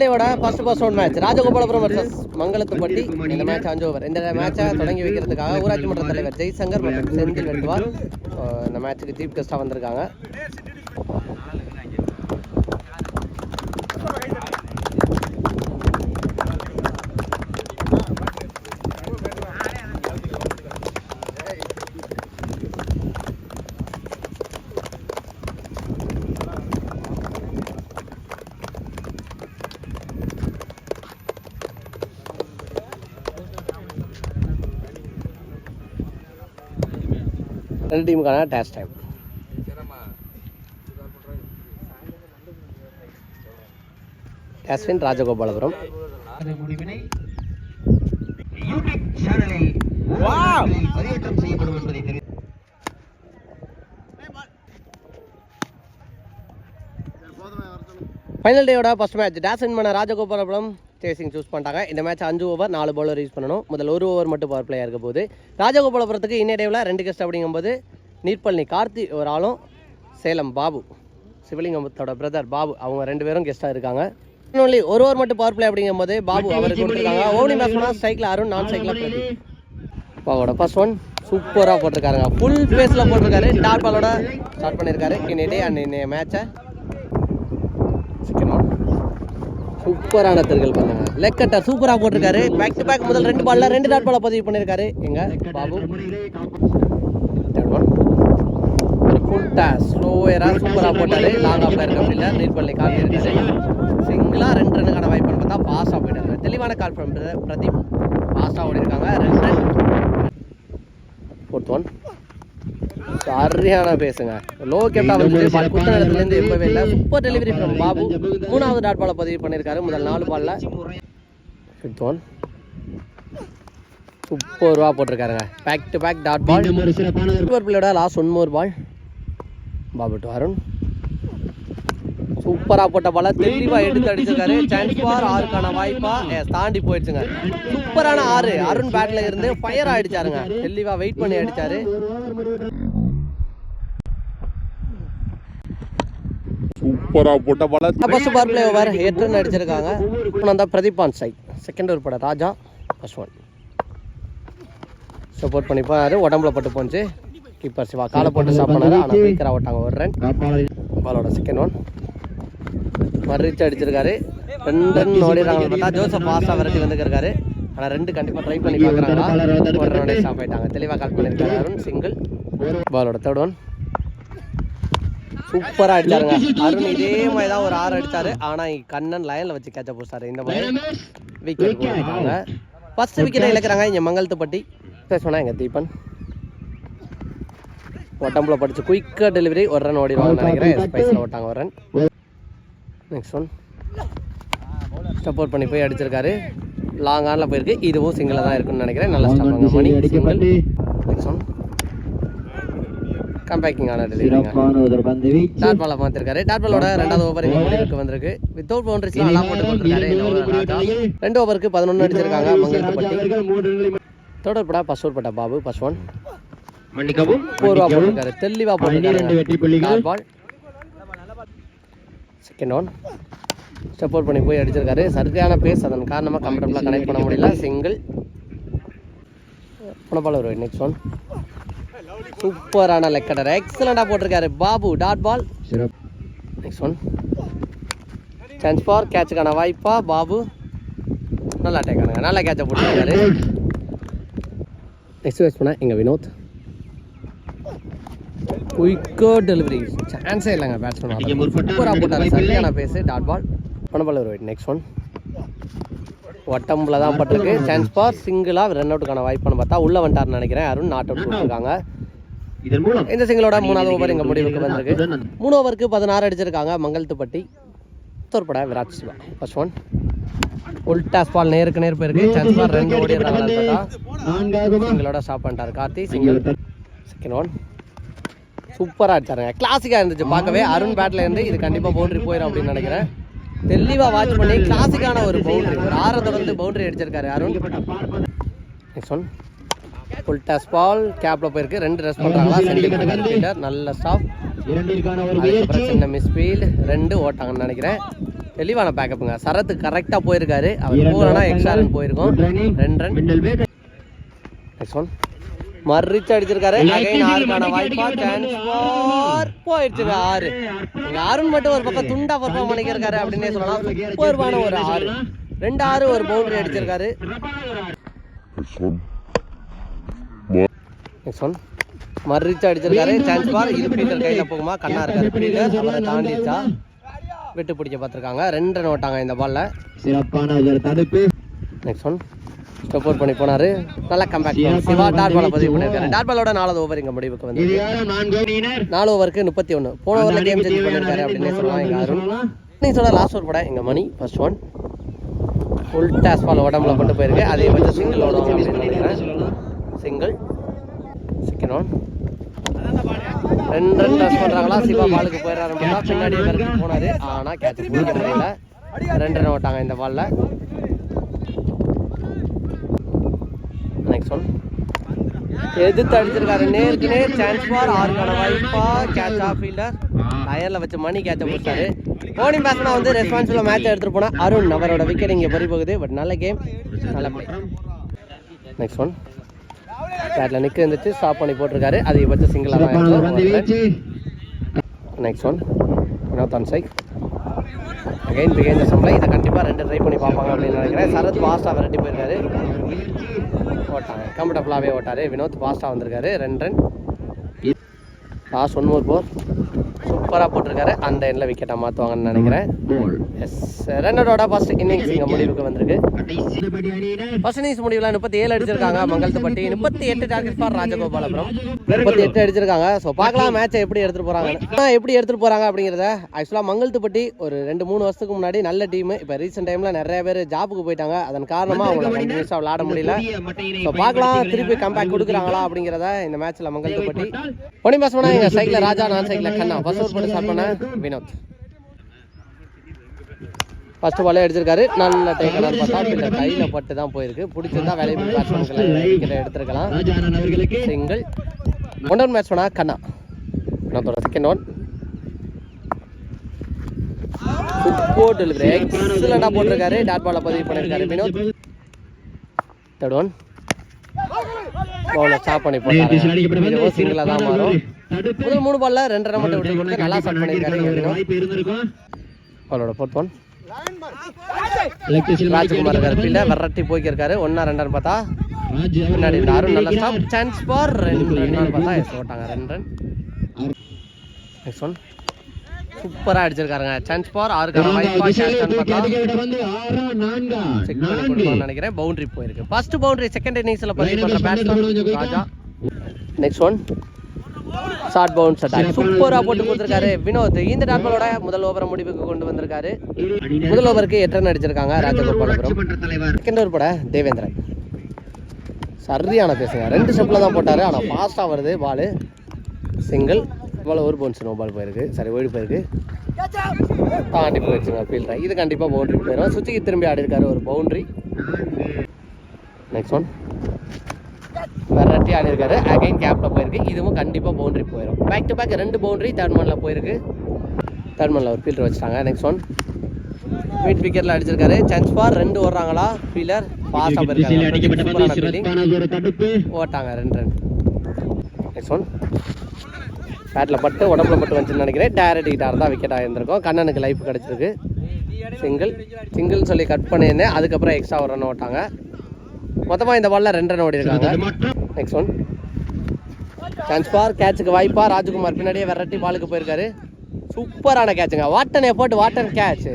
டேவோட first first one match Rajagopalapuram versus Mangalathupatti. இந்த match அஞ்சு over இந்த மேட்சை தொடங்கி வைக்கிறதுக்காக ஊராட்சி மன்ற தலைவர் ஜெய்சங்கர் மற்றும் செந்தில் வெட்டுவார் இந்த மேட்ச்சுக்கு சீஃப் கெஸ்டாக வந்திருக்காங்க. ரெண்டு டீமுக்கான டேஸ்ட் டைம். டேஸ்டின் ராஜகோபாலபுரம். ஃபைனல் டேயோட ஃபர்ஸ்ட் மேட்ச் டேசன் பண்ண ராஜகோபாலபுரம். சேசிங் சூஸ் பண்ணிட்டாங்க. இந்த மேட்ச் அஞ்சு ஓவர் நாலு பவுலர் யூஸ் பண்ணணும். முதல் ஒரு ஓவர் மட்டும் பவர் பிளேயாக இருக்க போது ராஜகோபாலபுரத்துக்கு இன்னே டேவில் ரெண்டு கெஸ்ட் அப்படிங்கும்போது நீர்பழனி கார்த்தி ஒரு ஆளும் சேலம் பாபு. சிவலிங்கத்தோட பிரதர் பாபு. அவங்க ரெண்டு பேரும் கெஸ்ட்டாக இருக்காங்க. ஒன்லி ஒரு ஓவர் மட்டும் பவர் பிளே அப்படிங்கும்போது பாபு அவருக்கு கொடுத்துருக்காங்க. ஓவனி மேட்ச் பண்ணால் ஸ்ட்ரைக்கில் அருண் நான் ஸ்ட்ரைக்கில் பிரதீப். பாவோட ஃபர்ஸ்ட் ஒன் சூப்பராக போட்டிருக்காருங்க. ஃபுல் பேஸில் போட்டிருக்காரு. டாட் பாலோட ஸ்டார்ட் பண்ணியிருக்காரு இன்னைக்கு அண்ட் இன்னைய மேட்சை சூப்பரான திருகள் பண்ணாங்க லெக் கட்டர் சூப்பராக போட்டிருக்காரு. பேக் டு பேக் முதல் ரெண்டு பால்ல ரெண்டு டாட் பால பதிவு பண்ணியிருக்காரு எங்க? பாபு. ஒரு ஃபுல் டாஸ் சூப்பராக போட்டாரு. லாங் ஆஃப்ல இருக்க அப்படின்னா நீட் பண்ணி கால் இருக்காரு சிங்கிளாக ரெண்டு ரன்னுக்கான வாய்ப்புன்னு பார்த்தா பாஸாக போயிட்டாங்க தெளிவான கால் ஃப்ரம் பிரதீப். இருக்காங்க ரெண்டு ரன் ஃபோர்த் ஒன் சரியான பேசுங்க. லோ கேப்டா வந்து குத்த நேரத்துலேருந்து எப்பவே இல்லை. Super delivery from Babu. மூணாவது டாட் பால பதிவு பண்ணியிருக்காரு. முதல் நாலு பால்ல. ஃபிஃப்த் ஒன் சூப்பர் ரூபா போட்டிருக்காருங்க. Back to back dot ball super பிள்ளையோட last one more ball Babu to Arun சூப்பரா போட்ட பால தெளிவா எடுத்து அடிச்சிருக்காரு. சான்ஸ் ஃபார் ஆறுக்கான வாய்ப்பா. தாண்டி போயிடுச்சுங்க. சூப்பரான ஆறு. அருண் பேட்ல இருந்து ஃபயர் அடிச்சாருங்க. தெளிவா வெயிட் பண்ணி அடிச்சாரு. சூப்பரா போட்ட பால ஃபர்ஸ்ட் பார் பிளே ஓவர் எட்டு ரன் அடிச்சிருக்காங்க அப்புறம் தான் பிரதீப் ஆன் சைட் செகண்ட் ஒரு பட ராஜா ஃபர்ஸ்ட் ஒன் சப்போர்ட் பண்ணி போனாரு உடம்புல பட்டு போச்சு. கீப்பர் சிவா காலை போட்டு பண்ணாரு ஆனால் குயிக்கராக விட்டாங்க ஒரு ரன் பாலோட செகண்ட் ஒன் மறுச்சு அடிச்சிருக்காரு. ரெண்டு ரன் ஓடிடுறாங்க. பார்த்தா ஜோசப் பாஸாக விரட்டி வந்துருக்காரு. ஆனால் ரெண்டு கண்டிப்பாக ட்ரை பண்ணி பார்க்குறாங்களா ஒரு ரன் ஸ்டாப் ஆயிட்டாங்க. தெளிவாக கால் பண்ணியிருக்காரு. அருண் சிங்கிள் பாலோட தேர்ட் ஒன் சூப்பராக அடிச்சாருங்க. அருண் இதே மாதிரி தான் ஒரு ஆறு அடிச்சாரு. ஆனால் கண்ணன் லைனில் வச்சு கேட்ச போச்சாரு இந்த மாதிரி விக்கெட் கொடுத்தாங்க ஃபர்ஸ்ட் விக்கெட்டை இழக்கிறாங்க. இங்கே மங்கலத்துப்பட்டி. பேசுனா எங்கள் தீபன்? உடம்புல படிச்சு குயிக்காக டெலிவரி ஒரு ரன் ஓடிடுவாங்கன்னு நினைக்கிறேன். ஸ்பைஸில் ஓட்டாங்க ஒரு ரன் நெக்ஸ்ட் ஒன் சப்போர்ட் பண்ணி போய் அடிச்சிருக்காரு. லாங் ஆனில் போயிருக்கு. இதுவும் சிங்கிளாக தான் இருக்குன்னு நினைக்கிறேன். நல்லா stop Mani. Next one comebacking ஆன டெலிவரிங்க ஒரு பந்து வீச்சு. டாட் பாலை மாத்திருக்காரு டாட் பாலோட ரெண்டாவது ஓவர் முடிவுக்கு வந்திருக்கு. வித்தவுட் பவுண்டரிஸ்லாம் நல்லா போட்டு கொண்டிருக்காரு. ரெண்டு ஓவருக்கு பதினொன்று அடிச்சிருக்காங்க மங்கலத்துப்பட்டி அவர்கள் மூன்று நிலை தொடர் படா பசூர் பட்டா பாபு பஸ் ஒன் மன்னிக்கவும் ரூபா போட்டிருக்காரு. தெளிவா பன்னிரண்டு வெற்றி புள்ளிகள். போட்டிருக்காரு பால் செகண்ட் ஒன் சப்போர்ட் பண்ணி போய் அடிச்சிருக்காரு. சரியான பேஸ் அதன் காரணமாக கம்ஃபர்டபுளாக கனெக்ட் பண்ண முடியல. சிங்கிள் போன பால் ஒரு நெக்ஸ்ட் ஒன் சூப்பரான லெக்கடர். எக்ஸலண்டாக போட்டிருக்காரு. Babu dot ball next one chance for கேட்சுக்கான வாய்ப்பா பாபு. நல்லா டேக் ஆனாங்க. நல்லா கேட்சை போட்டுருக்காரு. நெக்ஸ்ட் வேஸ்ட் பண்ண எங்கள் வினோத்? குயிக்கோ டெலிவரி சான்ஸே இல்லைங்க பேட்ஸ்மேன் சூப்பராக போட்டார். சரியான பேஸு டாட் பால் பால் ஒரு நெக்ஸ்ட் ஒன் ஒட்டம்பில் தான் பட்டிருக்கு. சான்ஸ் ஃபார் சிங்கிளாக ரன் அவுட்டுக்கான வாய்ப்புன்னு பார்த்தா உள்ளே வந்துட்டார்னு நினைக்கிறேன். அருண் நாட் அவுட் கொடுத்துருக்காங்க. இதன் மூலம் இந்த சிங்கிளோட மூணாவது ஓவர் இங்கே முடிவுக்கு வந்திருக்கு. மூணு ஓவருக்கு பதினாறு அடிச்சிருக்காங்க. Mangalathupatti தோற்பட Virat Siva first one full toss ball நேருக்கு நேர் போயிருக்கு. சான்ஸ் பால் ரெண்டு நான்காவது சிங்கிளோட ஸ்டாப் பண்ணிட்டாரு கார்த்தி. சிங்கிள் செகண்ட் ஒன் சூப்பராக அடிச்சாருங்க. கிளாசிக்காக இருந்துச்சு பார்க்கவே. அருண் பேட்ல இருந்து இது கண்டிப்பாக பவுண்டரி போயிடும் அப்படின்னு நினைக்கிறேன். தெளிவாக வாட்ச் பண்ணி கிளாசிக்கான ஒரு பவுண்டரி ஒரு ஆறை தொடர்ந்து பவுண்டரி அடிச்சிருக்காரு Arun. Next one full toss ball கேப்ல போயிருக்கு. ரெண்டு ரெஸ்ட் பண்ணுறாங்களா சென்டிமீட்டர் நல்ல ஸ்டாப் அதுக்கப்புறம் முயற்சி. சின்ன மிஸ் ஃபீல்டு ரெண்டு ஓட்டாங்கன்னு நினைக்கிறேன். தெளிவான பேக்கப்புங்க சரத்து கரெக்டாக போயிருக்காரு. அவர் போகலன்னா எக்ஸ்ட்ரா ரன் போயிருக்கும். ரெண்டு ரன் நெக்ஸ்ட் ஒன் மறிச்சு அடிச்சிருக்காரு. அகைன் ஆறுக்கான வாய்ப்பா சான்ஸ் ஃபார் போயிடுச்சுங்க ஆறு. இங்க மட்டும் ஒரு பக்கம் துண்டா பர்ஃபார்ம் பண்ணிக்கிருக்காரு அப்படின்னே சொல்லலாம். சூப்பர்வான ஒரு ஆறு. ரெண்டு ஆறு ஒரு பவுண்டரி அடிச்சிருக்காரு. நெக்ஸ்ட் ஒன் மறிச்சு அடிச்சிருக்காரு. சான்ஸ் ஃபார் இது பீட்டர் கையில போகுமா? கண்ணா இருக்காரு. பீட்டர் அவரை தாண்டிச்சா விட்டு பிடிக்க பார்த்துருக்காங்க. ரெண்டு ரன் ஓட்டாங்க இந்த பால்ல சிறப்பான ஒரு தடுப்பு. நெக்ஸ்ட் ஒன் ஸ்டெப் அவுட் பண்ணி போனாரு. நல்லா கம்பேக் சிவா டாட் பால பதிவு பண்ணிருக்காரு டாட் பாலோட நாலாவது ஓவர் இங்க முடிவுக்கு வந்து நாலு ஓவருக்கு முப்பத்தி ஒன்று போன ஓவரில் கேம் சேஞ்ச் பண்ணிருக்காரு அப்படின்னு சொல்லலாம் எங்க அருண். இன்னிங்ஸோட லாஸ்ட் ஓவர் படம் எங்க Mani first one full toss ball உடம்புல கொண்டு போயிருக்கு. அதே வச்சு சிங்கிள் ஓடுவாங்க அப்படின்னு நினைக்கிறேன். சிங்கிள் செகண்ட் ஒன் ரெண்டு ரன் டச் பண்ணுறாங்களா சிவா பாலுக்கு போயிடறாரு பார்த்தா பின்னாடி விரட்டி ஆனால் ஆனா கேட்ச் பிடிக்க முடியல. ரெண்டு ரன் ஓட்டாங்க இந்த பாலில் நெக்ஸ்ட் ஒன் எதிர்த்து அடிச்சிருக்காரு. நேருக்கு நேர் சான்ஸ் பார். ஆறுக்கான வாய்ப்பா. கேட்ச் ஆஃப் ஃபீல்டர் டயர்ல வச்சு மணி கேட்ச முடிச்சாரு போனிங் பேட்ஸ்மேன் வந்து ரெஸ்பான்சிபிளாக மேட்ச் எடுத்துகிட்டு போனால் அருண் அவரோட விக்கெட் இங்கே பறி போகுது பட் நல்ல கேம் நல்ல பிளே நெக்ஸ்ட் ஒன் பேட்ல நிக்க இருந்துச்சு. ஸ்டாப் பண்ணி போட்டிருக்காரு. அதை வச்சு சிங்கிள் சிறப்பான ஒரு பந்து வீச்சு நெக்ஸ்ட் ஒன் வினோத் சைக். அகைன் பிகைன் சம்லை இதை கண்டிப்பாக ரெண்டு ட்ரை பண்ணி பார்ப்பாங்க அப்படின்னு நினைக்கிறேன். சரத் ஃபாஸ்ட்டாக விரட்டி போயிருக்காரு. ஓட்டாங்க. கம்ஃபர்டபுளாகவே ஓட்டாரு. வினோத் ஃபாஸ்ட்டாக வந்திருக்காரு. ரெண்டு run last one more four சூப்பராக போட்டிருக்காரு. அந்த எண்ணில் விக்கெட்டை மாற்றுவாங்கன்னு நினைக்கிறேன். எஸ் ரன்னரோட ஃபர்ஸ்ட் இன்னிங்ஸ் இங்கே முடிவுக்கு வந்திருக்கு. ஃபர்ஸ்ட் இன்னிங்ஸ் முடிவில் முப்பத்தி ஏழு அடிச்சிருக்காங்க. மங்கலத்துப்பட்டி. முப்பத்தி எட்டு டார்கெட் ஃபார் ராஜகோபாலபுரம். முப்பத்தி எட்டு அடிச்சிருக்காங்க. ஸோ பார்க்கலாம் மேட்சை எப்படி எடுத்துட்டு போகிறாங்க எப்படி எடுத்துட்டு போறாங்க அப்படிங்கிறத ஆக்சுவலாக மங்கலத்துப்பட்டி ஒரு ரெண்டு மூணு வருஷத்துக்கு முன்னாடி நல்ல டீம் இப்போ ரீசெண்ட் டைம்ல நிறைய பேர் ஜாபுக்கு போயிட்டாங்க. அதன் காரணமா அவங்கள கண்டினியூஸாக விளாட முடியல. ஸோ பார்க்கலாம் திருப்பி கம்பேக் கொடுக்குறாங்களா அப்படிங்கிறத இந்த மேட்ச்ல மங்கலத்துப்பட்டி. ஒனி பேஸ் எங்கள் எங்க ராஜா நான் சைக்கிளில் கண்ணா ஃபர்ஸ்ட் ஓவர் போட்டு ஸ்டார்ட் பண்ண வினோத். ஃபர்ஸ்ட் பாலே அடிச்சிருக்காரு நல்ல டேக்கனர் பார்த்தா இந்த கையில பட்டு தான் போயிருக்கு. பிடிச்சிருந்தா வேலைபிள் பேட்ஸ்மேன்களை விக்கெட் எடுத்திருக்கலாம். சிங்கிள் ஒன் ஒன் மேட்ச் பண்ணா கண்ணா. வினோத்தோட செகண்ட் ஒன் டெலிவரி எக்ஸலண்டா போட்டிருக்காரு. டாட் பால பதிவு பண்ணிருக்காரு வினோத். தேர்ட் ஒன் பவுல ஸ்டாப் பண்ணி போட்டாரு. சிங்கிளா தான் மாறும். தடுப்பு முதல் மூணு பால்ல ரெண்டு ரன் மட்டும் விட்டு நல்லா ஸ்டார்ட் பண்ணிருக்காரு அவளோட ஃபோர்த் ஒன் ராஜ்குமார் இருக்காரு ஃபீல்ட விரட்டி போய்க்கிருக்காரு. ஒன்னா ரெண்டான்னு பார்த்தா. பின்னாடி இந்த அருண் நல்ல ஸ்டாப் சான்ஸ் ஃபார் ரெண்டு ரன் பார்த்தா எஸ் ஓட்டாங்க. ரெண்டு ரன் நெக்ஸ்ட் ஒன் சூப்பரா அடிச்சிருக்காருங்க. சான்ஸ் ஃபார் ஆறுக்கான வாய்ப்பா செக் பண்ணி கொடுக்கணும்னு நினைக்கிறேன். பவுண்டரி போயிருக்கு. ஃபர்ஸ்ட் பவுண்டரி செகண்ட் இன்னிங்ஸ்ல பதிவு பண்ற batsman Raja. Next one short bounce attack சூப்பராக போட்டு கொடுத்துருக்காரு வினோத். இந்த டாட்பாலோட முதல் ஓவரை முடிவுக்கு கொண்டு வந்திருக்காரு. முதல் ஓவருக்கு எட்டு ரன் அடிச்சிருக்காங்க. ராஜகோபாலபுரம் செகண்ட் ஓவர் போட தேவேந்திரன். சரியான பேசுங்க. ரெண்டு ஸ்டெப்பில் தான் போட்டார். ஆனால் ஃபாஸ்ட்டாக வருது. பால் சிங்கிள் பால் ஒரு பவுன்ஸ் நோ பால் போயிருக்கு. சரி ஓடி போயிருக்கு. தாண்டி போயிடுச்சுங்க ஃபீல்டர் இது கண்டிப்பாக பவுண்ட்ரி போயிடும் சுற்றிக்கு திரும்பி ஆடி இருக்காரு ஒரு பவுண்ட்ரி நெக்ஸ்ட் ஒன் வெரைட்டி ஆடி இருக்காரு அகைன் கேப்பில் போயிருக்கு. இதுவும் கண்டிப்பாக பவுண்டரி போயிடும் பேக் டு பேக் ரெண்டு பவுண்டரி தேர்ட் மனில் போயிருக்கு. தேர்ட் மனில் ஒரு ஃபீல்டர் வச்சுட்டாங்க. நெக்ஸ்ட் ஒன் மீட் விக்கெட்டில் அடிச்சிருக்காரு. சான்ஸ் ஃபார் ரெண்டு ஓடுறாங்களா? ஃபீலர் ஃபாஸ்ட்டாக போயிருக்காங்க ஓட்டாங்க. ரெண்டு ரன் நெக்ஸ்ட் ஒன் பேட்டில் பட்டு உடம்புல பட்டு வந்துச்சுன்னு நினைக்கிறேன். டேரக்ட் கிட்டார் தான் விக்கெட் ஆகியிருந்திருக்கும் கண்ணனுக்கு லைஃப் கிடச்சிருக்கு. சிங்கிள் சிங்கிள் சொல்லி கட் பண்ணியிருந்தேன். அதுக்கப்புறம் எக்ஸ்ட்ரா ஒரு ரன் ஓட்டாங்க. மொத்தமாக இந்த பால்ல ரெண்டு ரன் ஓடி இருக்காங்க நெக்ஸ்ட் ஒன் சான்ஸ் ஃபார் கேட்சுக்கு வாய்ப்பா. ராஜ்குமார் பின்னாடியே விரட்டி பாலுக்கு போயிருக்காரு. சூப்பரான கேட்சுங்க வாட்டன் எஃபர்ட் வாட்டன் கேட்ச்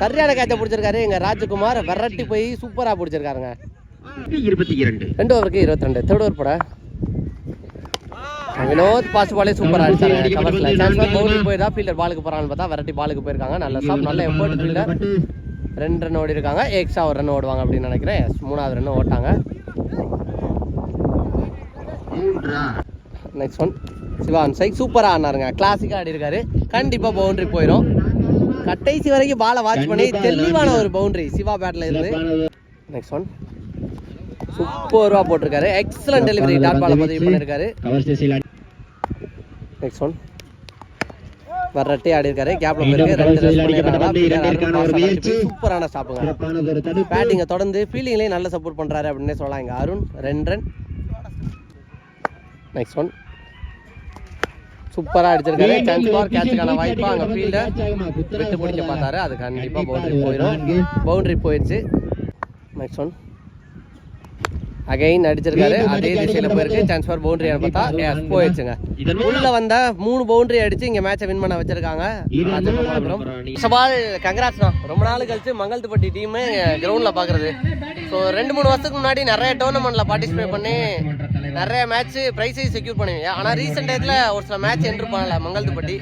சரியான கேட்சை பிடிச்சிருக்காரு. எங்க ராஜ்குமார் விரட்டி போய் சூப்பரா பிடிச்சிருக்காருங்க. இருபத்தி இரண்டு. ரெண்டு ஓவருக்கு இருபத்தி ரெண்டு தேர்ட் ஓவர் போட. வினோத் பாஸ் பாலே சூப்பரா அடிச்சாங்க கவர்ஸ்ல சான்ஸ் ஃபார் பவுலிங் போய் தான் ஃபீல்டர் பாலுக்கு போறான்னு பார்த்தா விரட்டி பாலுக்கு போயிருக்காங்க. நல்ல ஸ்டாப் நல்ல எஃபர்ட் ஃபீல்டர் ரெண்டு ரன் ஓடி இருக்காங்க எக்ஸ்ட்ரா ஒரு ரன் ஓடுவாங்க அப்படின்னு நினைக்கிறேன். மூணாவது ரன் ஓட்டாங்க. மூன்றா நெக்ஸ்ட் ஒன் சிவான் சைக் சூப்பராக ஆனாருங்க. கிளாசிக்காக ஆடி இருக்காரு கண்டிப்பாக பவுண்டரி போயிடும் கடைசி வரைக்கும் பாலை வாட்ச் பண்ணி தெளிவான ஒரு பவுண்டரி சிவா பேட்டில் இருந்து. நெக்ஸ்ட் ஒன் சூப்பராக போட்டிருக்காரு. எக்ஸலன்ட் டெலிவரி டாட் பாலை பதிவு பண்ணியிருக்காரு நெக்ஸ்ட் ஒன் வரட்டி ஆடி இருக்காரு கேப்ல போயிருக்கு. ரெண்டு சூப்பரான ஸ்டாப்புங்க பேட்டிங்கை தொடர்ந்து ஃபீல்டிங்லேயும் நல்ல சப்போர்ட் பண்றாரு அப்படின்னே சொல்லலாம். இங்க அருண் ரெண்டு ரன் நெக்ஸ்ட் ஒன் சூப்பரா அடிச்சிருக்காரு. சான்ஸ் ஃபார் கேட்சுக்கான வாய்ப்பா அங்க ஃபீல்டை விட்டு பிடிக்க பார்த்தாரு. அது கண்டிப்பா பவுண்டரி போயிடும் பவுண்டரி போயிடுச்சு நெக்ஸ்ட் ஒன் அகைன் அடிச்சிருக்காரு. அதே திசையில போயிருக்கு. சான்ஸ் ஃபார் பவுண்டரி பார்த்தா yes, போயிடுச்சுங்க உள்ள வந்த மூணு பவுண்டரி அடிச்சு இங்க மேட்சை வின் பண்ண வச்சிருக்காங்க. சபால் கங்கராட்ஸ் தான் ரொம்ப நாள் கழிச்சு மங்கல்துப்பட்டி டீம் கிரவுண்ட்ல பாக்குறது ஸோ ரெண்டு மூணு வருஷத்துக்கு முன்னாடி நிறைய டோர்னமெண்ட்ல பார்ட்டிசிபேட் பண்ணி நிறைய மேட்ச் ப்ரைஸையும் செக்யூர் பண்ணுவீங்க ஆனா ரீசெண்ட் டயத்துல ஒரு சில மேட்ச் என்ட்ரு பண்ணல மங்கல்துப்பட்டி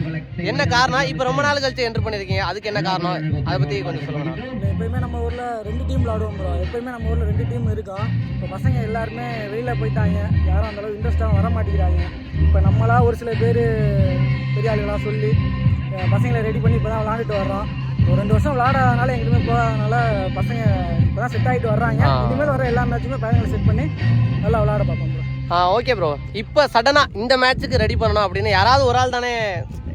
என்ன காரணம்? இப்போ ரொம்ப நாள் கழிச்சு என்ட்ரு பண்ணிருக்கீங்க. அதுக்கு என்ன காரணம்? அதை பத்தி கொஞ்சம் சொல்லுங்க எப்பயுமே நம்ம ஊரில் ரெண்டு டீம் விளாடுவோம் ப்ரோ எப்பயுமே நம்ம ஊரில் ரெண்டு டீம் இருக்கும் இப்போ பசங்க எல்லாருமே வெளியில் போயிட்டாங்க. யாரும் அந்தளவு இன்ட்ரெஸ்ட்டாக வர மாட்டேங்கிறாங்க. இப்போ நம்மளா ஒரு சில பேர் பெரிய ஆளுகளாக சொல்லி பசங்களை ரெடி பண்ணி இப்போ தான் விளாண்டுட்டு வர்றோம். ஒரு ரெண்டு வருஷம் விளாடாதனால எங்கேயுமே போகாதனால பசங்க இப்போ தான் செட் ஆகிட்டு வர்றாங்க. இனிமேல் வர எல்லா மேட்சுமே பசங்களை செட் பண்ணி நல்லா விளாட பார்ப்போம் ஓகே ப்ரோ இப்போ சடனாக இந்த மேட்ச்சுக்கு ரெடி பண்ணணும் அப்படின்னு யாராவது ஒரு ஆள் தானே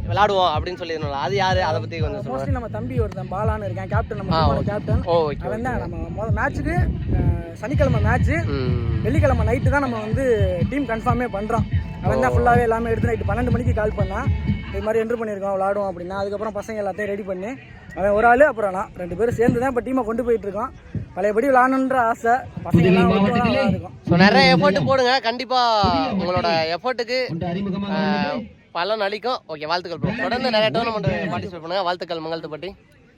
விளாடுவோம் அப்படின்னு சொல்லிடணும் அது யாரு? அதை பற்றி கொஞ்சம் மோஸ்ட்லி நம்ம தம்பி ஒருத்தன் பாலான்னு இருக்கேன் கேப்டன் நம்ம. கேப்டன் ஓ ஓகே அவன் தான் நம்ம முதல் மேட்ச்சுக்கு சனிக்கிழமை மேட்ச்சு வெள்ளிக்கிழமை நைட்டு தான் நம்ம வந்து டீம் கன்ஃபார்மே பண்ணுறோம் அவன் தான் ஃபுல்லாகவே எல்லாமே எடுத்து நைட்டு பன்னெண்டு மணிக்கு கால் பண்ணான் இது மாதிரி என்ட்ரு பண்ணியிருக்கோம் விளாடுவோம் அப்படின்னா அதுக்கப்புறம் பசங்க எல்லாத்தையும் ரெடி பண்ணி அவன் ஒரு ஆள் அப்புறம் நான். ரெண்டு பேரும் சேர்ந்து தான் இப்போ டீமை கொண்டு போயிட்டு இருக்கோம். பழையபடி விளாடணுன்ற ஆசை. பசங்க எல்லாம் ஸோ நிறைய எஃபர்ட் போடுங்க. கண்டிப்பாக உங்களோட எஃபர்ட்டுக்கு பலன் அளிக்கும். ஓகே வாழ்த்துக்கள் ப்ரோ தொடர்ந்து நிறைய டோர்னமெண்ட் பார்ட்டிசிபேட் பண்ணுங்க. வாழ்த்துக்கள் மங்கலத்துப்பட்டி